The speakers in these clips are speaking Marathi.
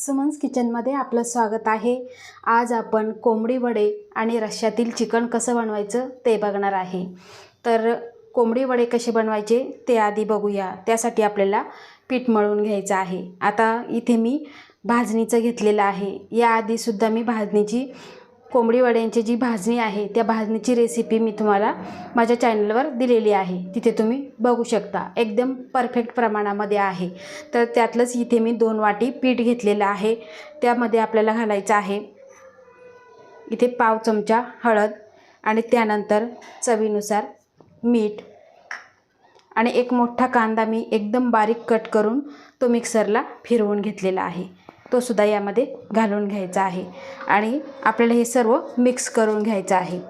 सुमन्स किचनमध्ये आपलं स्वागत आहे. आज आपण कोंबडी वडे आणि रश्श्यातील चिकन कसं बनवायचं ते बघणार आहे. तर कोंबडी वडे कसे बनवायचे ते आधी बघूया. त्यासाठी आपल्याला पीठ मळून घ्यायचं आहे. आता इथे मी भाजणीचं घेतलेलं आहे. याआधीसुद्धा मी भाजणीची कोंबडी वड्यांची जी भाजणी आहे त्या भाजणीची रेसिपी मी तुम्हाला माझ्या चॅनलवर दिलेली आहे. तिथे तुम्ही बघू शकता. एकदम परफेक्ट प्रमाणामध्ये आहे. तर त्यातलंच इथे मी दोन वाटी पीठ घेतलेलं आहे. त्यामध्ये आपल्याला घालायचं आहे इथे पाव चमचा हळद आणि त्यानंतर चवीनुसार मीठ आणि एक मोठा कांदा मी एकदम बारीक कट करून तो मिक्सरला फिरवून घेतलेला आहे. तो सुद्धा यामध्ये घालून घ्यायचा आहे. आणि आपल्याला हे सर्व मिक्स करून घ्यायचं आहे.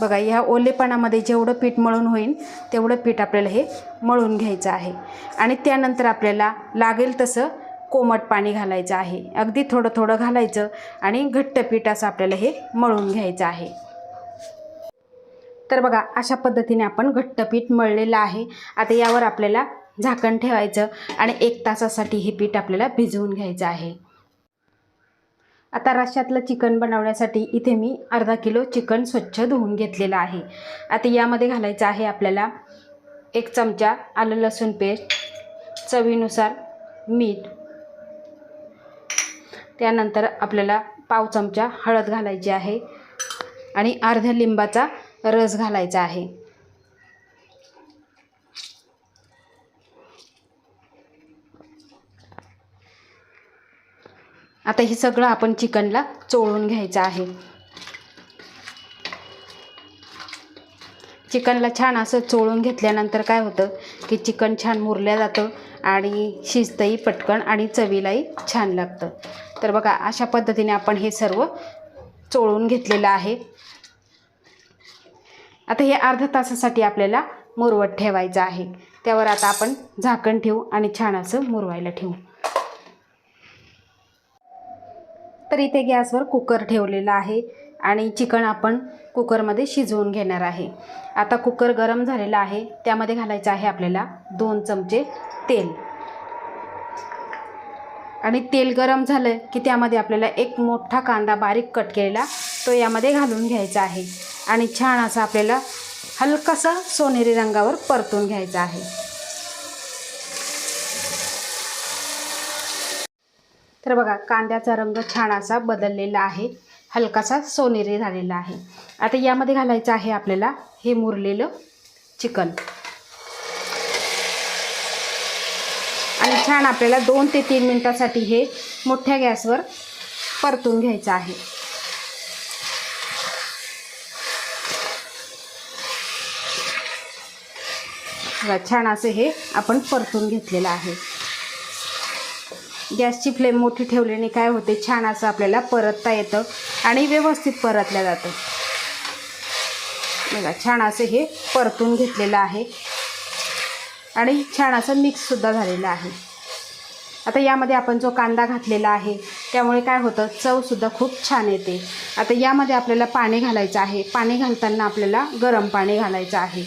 बघा ह्या ओलेपणामध्ये जेवढं पीठ मळून होईल तेवढं पीठ आपल्याला हे मळून घ्यायचं आहे. आणि त्यानंतर आपल्याला लागेल तसं कोमट पाणी घालायचं आहे. अगदी थोडं थोडं घालायचं आणि घट्ट पीठ असं आपल्याला हे मळून घ्यायचं आहे. तर बघा अशा पद्धतीने आपण घट्ट पीठ मळलेलं आहे. आता यावर आपल्याला झाकण ठेवायचं आणि एक तासासाठी हे पीठ आपल्याला भिजवून घ्यायचं आहे. आता रश्यातलं चिकन बनवण्यासाठी इथे मी अर्धा किलो चिकन स्वच्छ धुवून घेतलेलं आहे. आता यामध्ये घालायचं आहे आपल्याला एक चमचा आलं लसूण पेस्ट चवीनुसार मीठ त्यानंतर आपल्याला पाव चमचा हळद घालायची आहे आणि अर्ध्या लिंबाचा रस घालायचा आहे. आता हे सगळं आपण चिकनला चोळून घ्यायचं आहे. चिकनला छान असं चोळून घेतल्यानंतर काय होतं की चिकन छान मुरल्या जातं आणि शिजतंही पटकन आणि चवीलाही छान लागतं. तर बघा अशा पद्धतीने आपण हे सर्व चोळून घेतलेलं आहे. आता हे अर्ध्या तासासाठी आपल्याला मुरवत ठेवायचं आहे. त्यावर आता आपण झाकण ठेवू आणि छान असं मुरवायला ठेवू. तर इथे गॅसवर कुकर ठेवलेला आहे आणि चिकन आपण कुकरमध्ये शिजवून घेणार आहे. आता कुकर गरम झालेला आहे. त्यामध्ये घालायचं आहे आपल्याला दोन चमचे तेल. आणि तेल गरम झालं की त्यामध्ये आपल्याला एक मोठा कांदा बारीक कट केलेला तो यामध्ये घालून घ्यायचा आहे. आणि छान असा आपल्याला हलकासा सोनेरी रंगावर परतून घ्यायचा आहे. तर बघा कांद्याचा रंग छान असा बदललेला आहे. हलकासा सोनेरी झालेला आहे. आता यामध्ये घालायचं आहे आपल्याला हे मुरलेलं चिकन. आणि छान आपल्याला दोन ते तीन मिनटासाठी हे मोठ्या गॅसवर परतून घ्यायचं आहे. छान असं हे आपण परतून घेतलेलं आहे. गॅसची फ्लेम मोठी ठेवल्याने काय होते छान असं आपल्याला परतता येतं आणि व्यवस्थित परतल्या जातं. बघा छान असं हे परतून घेतलेलं आहे. आणि छान असं मिक्ससुद्धा झालेलं आहे. आता यामध्ये आपण जो कांदा घातलेला आहे त्यामुळे काय होतं चवसुद्धा खूप छान येते. आता यामध्ये आपल्याला पाणी घालायचं आहे. पाणी घालताना आपल्याला गरम पाणी घालायचं आहे.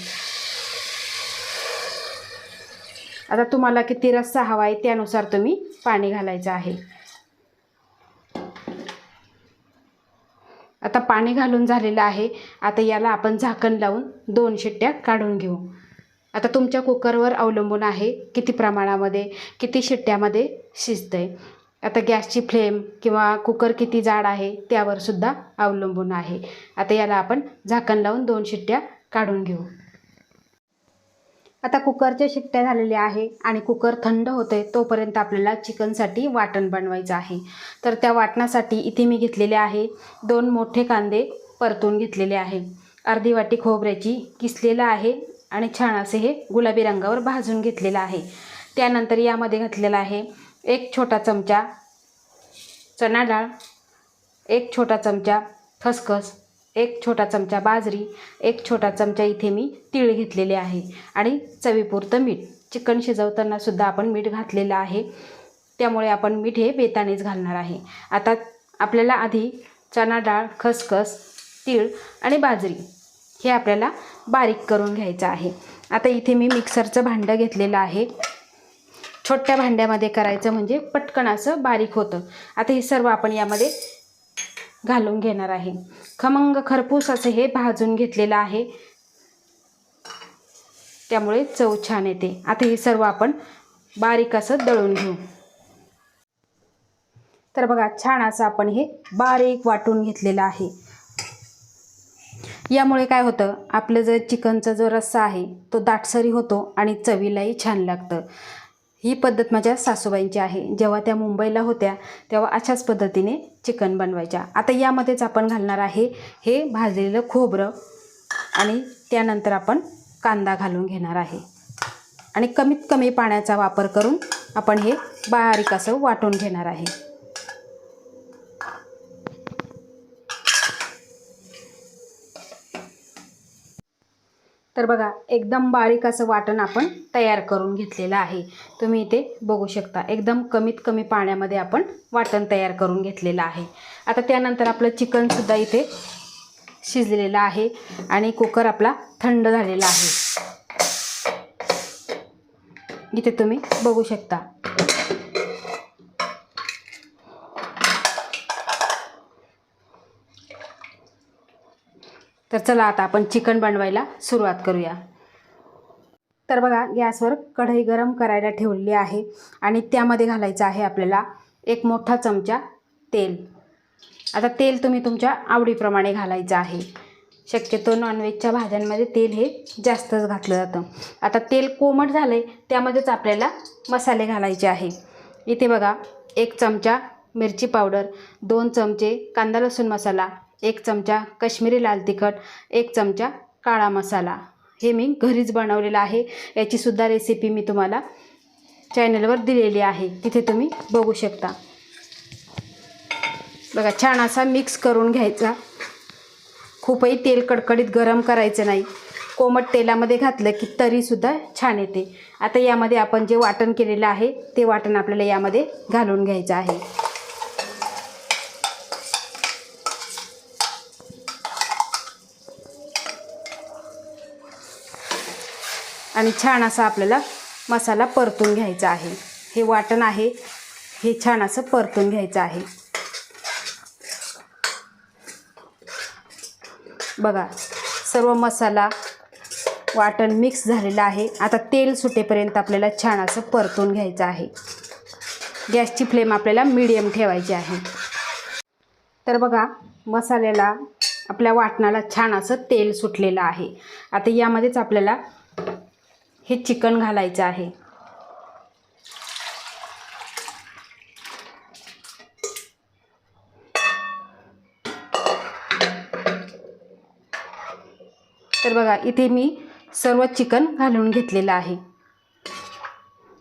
आता तुम्हाला किती रस्सा हवा आहे त्यानुसार तुम्ही पाणी घालायचं आहे. आता पाणी घालून झालेलं आहे. आता याला आपण झाकण लावून दोन शिट्ट्या काढून घेऊ. आता तुमच्या कुकरवर अवलंबून आहे किती प्रमाणामध्ये किती शिट्ट्यामध्ये शिजतं आहे आता गॅसची फ्लेम किंवा कुकर किती जाड आहे त्यावर सुद्धा अवलंबून आहे. आता याला आपण झाकण लावून दोन शिट्ट्या काढून घेऊ. आता कुकरच्या शिट्ट्या झालेल्या आहे आणि कुकर थंड होते तोपर्यंत आपल्याला चिकनसाठी वाटण बनवायचं आहे. तर त्या वाटणासाठी इथे मी घेतलेले आहे दोन मोठे कांदे परतून घेतलेले आहे. अर्धी वाटी खोबऱ्याची किसलेलं आहे आणि छान असे हे गुलाबी रंगावर भाजून घेतलेलं आहे. त्यानंतर यामध्ये घातलेला आहे एक छोटा चमचा चणा डाळ एक छोटा चमचा खसखस एक छोटा चमचा बाजरी एक छोटा चमचा इथे मी तीळ घेतलेले आहे. आणि चवीपुरतं मीठ. चिकन शिजवताना सुद्धा आपण मीठ घातलेलं आहे. त्यामुळे आपण मीठ हे बेतानेच घालणार आहे. आता आपल्याला आधी चणा डाळ खसखस तीळ आणि बाजरी हे आपल्याला बारीक करून घ्यायचं आहे. आता इथे मी मिक्सरचं भांडं घेतलेलं आहे. छोट्या भांड्यामध्ये करायचं म्हणजे पटकन असं बारीक होतं. आता हे सर्व आपण यामध्ये घालून घेणार आहे. खमंग खरपूस असं हे भाजून घेतलेलं आहे. त्यामुळे चव छान येते. आता हे सर्व आपण बारीक असं दळून घेऊ. तर बघा छान असं आपण हे बारीक वाटून घेतलेलं आहे. यामुळे काय होतं आपलं जे चिकनचा जो रस्सा आहे तो दाटसरी होतो आणि चवीलाही छान लागतं. ही पद्धत माझ्या सासूबाईंची आहे. जेव्हा त्या मुंबईला होत्या तेव्हा अशाच पद्धतीने चिकन बनवायच्या. आता यामध्येच आपण घालणार आहे हे भाजलेलं खोबरं आणि त्यानंतर आपण कांदा घालून घेणार आहे. आणि कमीत कमी पाण्याचा वापर करून आपण हे बारीक असं वाटून घेणार आहे. तर बघा एकदम बारीक असं वाटण आपण तयार करून घेतलेलं आहे. तुम्ही इथे बघू शकता एकदम कमीत कमी पाण्यामध्ये आपण वाटण तयार करून घेतलेलं आहे. आता त्यानंतर आपलं चिकनसुद्धा इथे शिजलेलं आहे आणि कुकर आपला थंड झालेला आहे. इथे तुम्ही बघू शकता तर चला आता आपण चिकन बनवायला सुरुवात करूया. तर बघा गॅसवर कढई गरम करायला ठेवलेली आहे आणि त्यामध्ये घालायचं आहे आपल्याला एक मोठा चमचा तेल. आता तेल तुम्ही तुमच्या आवडीप्रमाणे घालायचं आहे. शक्यतो नॉनव्हेजच्या भाज्यांमध्ये तेल हे जास्तच घातलं जातं. आता तेल कोमट झालं आहे त्यामध्येच आपल्याला मसाले घालायचे आहे. इथे बघा एक चमचा मिरची पावडर दोन चमचे कांदा लसूण मसाला एक चमचा कश्मीरी लाल तिखट एक चमचा काळा मसाला. हे मी घरीच बनवलेलं आहे. याचीसुद्धा रेसिपी मी तुम्हाला चॅनलवर दिलेली आहे. तिथे तुम्ही बघू शकता. बघा छान असा मिक्स करून घ्यायचा. खूपही तेल कडकडीत गरम करायचं नाही. कोमट तेलामध्ये घातलं की तरीसुद्धा छान येते. आता यामध्ये आपण जे वाटण केलेलं आहे ते वाटण आपल्याला यामध्ये घालून घ्यायचं आहे. आणि छान असा आपल्याला मसाला परतून घ्यायचा आहे. हे वाटण आहे. हे छान असं परतून घ्यायचं आहे. बघा सर्व मसाला वाटण मिक्स झालेलं आहे. आता तेल सुटेपर्यंत आपल्याला छान असं परतून घ्यायचं आहे. गॅसची फ्लेम आपल्याला मीडियम ठेवायची आहे. तर बघा मसाल्याला आपल्या वाटणाला छान असं तेल सुटलेलं आहे. आता यामध्येच आपल्याला हे चिकन घालायचं आहे. तर बघा इथे मी सर्व चिकन घालून घेतलेलं आहे.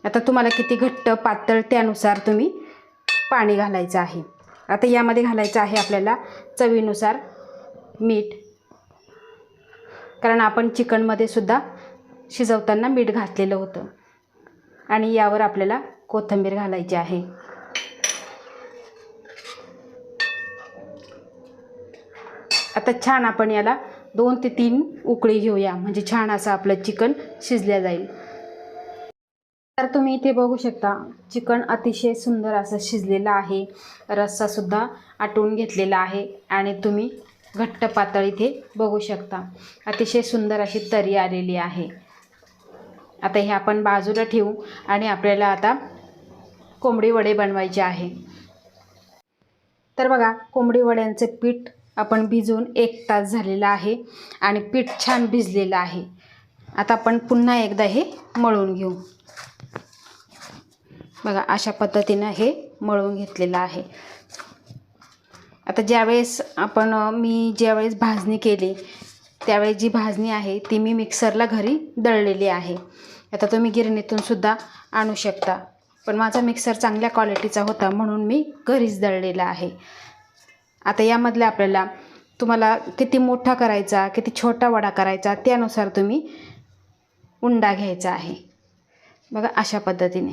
आता तुम्हाला किती घट्ट पातळ त्यानुसार तुम्ही पाणी घालायचं आहे. आता यामध्ये घालायचं आहे आपल्याला चवीनुसार मीठ. कारण आपण चिकनमध्ये सुद्धा शिजवताना मीठ घातलेलं होतं. आणि यावर आपल्याला कोथिंबीर घालायची आहे. आता छान आपण याला दोन ते तीन उकळी घेऊया. म्हणजे छान असं आपलं चिकन शिजल्या जाईल. तर तुम्ही इथे बघू शकता चिकन अतिशय सुंदर असं शिजलेलं आहे. रस्सासुद्धा आटवून घेतलेला आहे. आणि तुम्ही घट्ट पातळ इथे बघू शकता. अतिशय सुंदर अशी तरी आलेली आहे. आता हे आपण बाजूला ठेवू आणि आपल्याला आता कोंबडी वडे बनवायचे आहे. तर बघा कोंबडी वड्यांचे पीठ आपण भिजवून एक तास झालेलं आहे आणि पीठ छान भिजलेलं आहे. आता आपण पुन्हा एकदा हे मळून घेऊ. बघा अशा पद्धतीनं हे मळून घेतलेलं आहे. आता ज्यावेळेस आपण मी ज्यावेळेस भाजणी केली त्यावेळेस जी भाजणी आहे ती मी मिक्सरला घरी दळलेली आहे. आता तुम्ही गिरणीतून सुद्धा आणू शकता. पण माझा मिक्सर चांगल्या क्वालिटीचा होता म्हणून मी घरीच दळलेला आहे. आता यामधल्या आपल्याला तुम्हाला किती मोठा करायचा किती छोटा वडा करायचा त्यानुसार तुम्ही उंडा घ्यायचा आहे. बघा अशा पद्धतीने.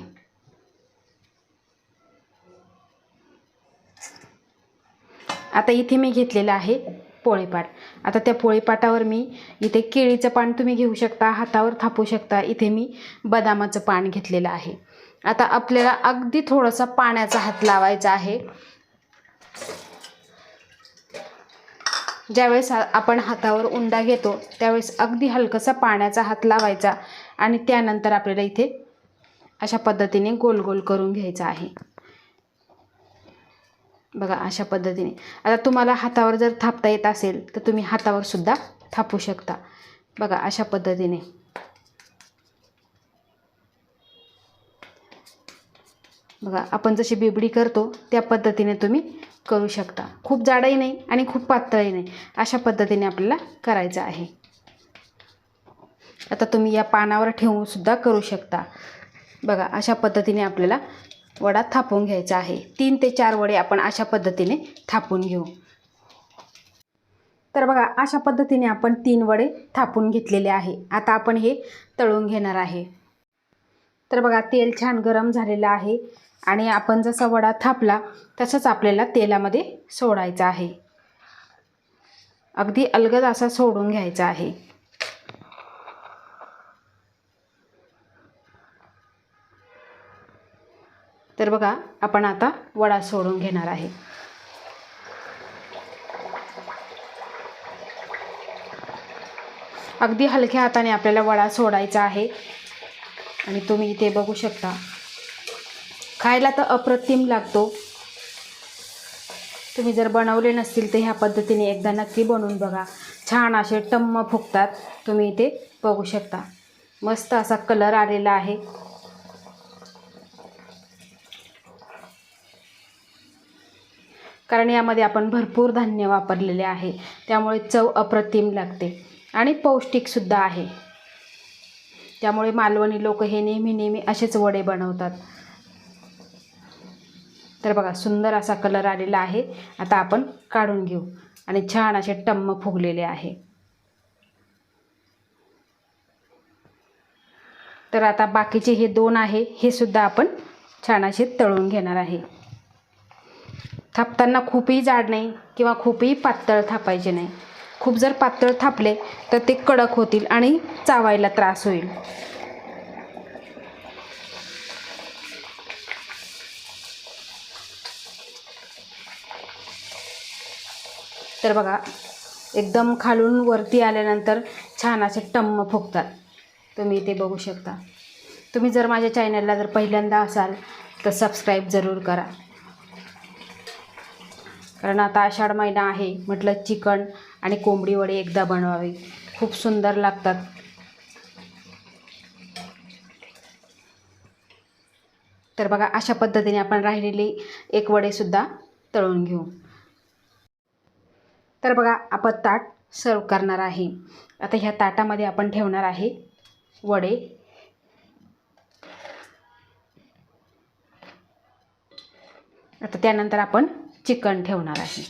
आता इथे मी घेतलेलं आहे पोळीपाट. आता त्या पोळीपाटावर मी इथे केळीचं पान तुम्ही घेऊ शकता हातावर थापू शकता. इथे मी बदामाचं पान घेतलेलं आहे. आता आपल्याला अगदी थोडासा पाण्याचा हात लावायचा आहे. ज्यावेळेस आपण हातावर उंडा घेतो त्यावेळेस अगदी हलकसा पाण्याचा हात लावायचा आणि त्यानंतर आपल्याला इथे अशा पद्धतीने गोल गोल करून घ्यायचा आहे. बघा अशा पद्धतीने. आता तुम्हाला हातावर जर थापता येत असेल तर तुम्ही हातावर सुद्धा थापू शकता. बघा अशा पद्धतीने. बघा आपण जशी बिबडी करतो त्या पद्धतीने तुम्ही करू शकता. खूप जाडही नाही आणि खूप पातळही नाही. अशा पद्धतीने आपल्याला करायचं आहे. आता तुम्ही या पानावर ठेवूनसुद्धा करू शकता. बघा अशा पद्धतीने आपल्याला वडा थापून घ्यायचा आहे. तीन ते चार वडे आपण अशा पद्धतीने थापून घेऊ. तर बघा अशा पद्धतीने आपण तीन वडे थापून घेतलेले आहे. आता आपण हे तळून घेणार आहे. तर बघा तेल छान गरम झालेलं आहे आणि आपण जसा वडा थापला तसंच आपल्याला तेलामध्ये सोडायचा आहे. अगदी अलगद असा सोडून घ्यायचा आहे. तर बघा आपण आता वडा सोडून घेणार आहे. अगदी हलक्या हाताने आपल्याला वडा सोडायचा आहे. आणि तुम्ही इथे बघू शकता. खायला तर अप्रतिम लागतो. तुम्ही जर बनवले नसतील तर ह्या पद्धतीने एकदा नक्की बनवून बघा. छान असे टम्म फुगतात. तुम्ही इथे बघू शकता. मस्त असा कलर आलेला आहे. कारण यामध्ये आपण भरपूर धान्य वापरलेले आहे. त्यामुळे चव अप्रतिम लागते. आणि पौष्टिकसुद्धा आहे. त्यामुळे मालवणी लोक हे नेहमी नेहमी असेच वडे बनवतात. तर बघा सुंदर असा कलर आलेला आहे. आता आपण काढून घेऊ. आणि छान असे टम्म फुगलेले आहे. तर आता बाकीचे हे दोन आहे हे सुद्धा आपण छान असे तळून घेणार आहे. थापताना खूपही जाड नाही किंवा खूपही पातळ थापायचे नाही. खूप जर पातळ थापले तर ते कडक होतील आणि चावायला त्रास होईल. तर बघा एकदम खालून वरती आल्यानंतर छान असे टम्म फुगतात. तुम्ही ते बघू शकता. तुम्ही जर माझ्या चॅनलला जर पहिल्यांदा असाल तर सबस्क्राईब जरूर करा. कारण आता आषाढ महिना आहे. म्हटलं चिकन आणि कोंबडी वडे एकदा बनवावे. खूप सुंदर लागतात. तर बघा अशा पद्धतीने आपण राहिलेली एक वडेसुद्धा तळून घेऊ. तर बघा आपण ताट सर्व करणार आहे. आता ह्या ताटामध्ये आपण ठेवणार आहे वडे. आता त्यानंतर आपण चिकन ठेवणार आहे.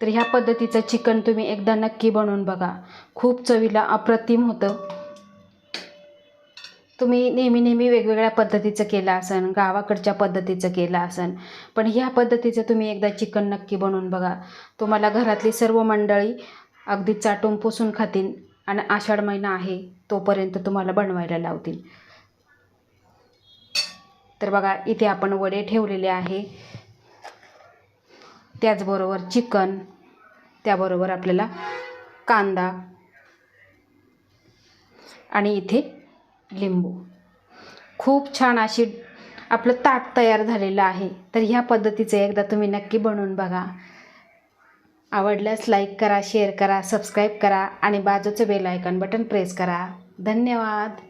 तर ह्या पद्धतीचं चिकन तुम्ही एकदा नक्की बनवून बघा. खूप चवीला अप्रतिम होतं. तुम्ही नेहमी नेहमी वेगवेगळ्या पद्धतीचं केलं असन गावाकडच्या पद्धतीचं केलं असन पण ह्या पद्धतीचं तुम्ही एकदा चिकन नक्की बनवून बघा. तुम्हाला घरातली सर्व मंडळी अगदी चाटून पुसून खातील आणि आषाढ महिना आहे तोपर्यंत तुम्हाला बनवायला लावतील. तर बघा इथे आपण वडे ठेवलेले आहे. त्याचबरोबर चिकन त्याबरोबर आपल्याला कांदा आणि इथे लिंबू. खूप छान अशी आपलं ताट तयार झालेलं आहे. तर ह्या पद्धतीचं एकदा तुम्ही नक्की बनवून बघा. आवडल्यास लाईक करा शेअर करा सबस्क्राईब करा आणि बाजूचं बेल आयकॉन बटन प्रेस करा. धन्यवाद!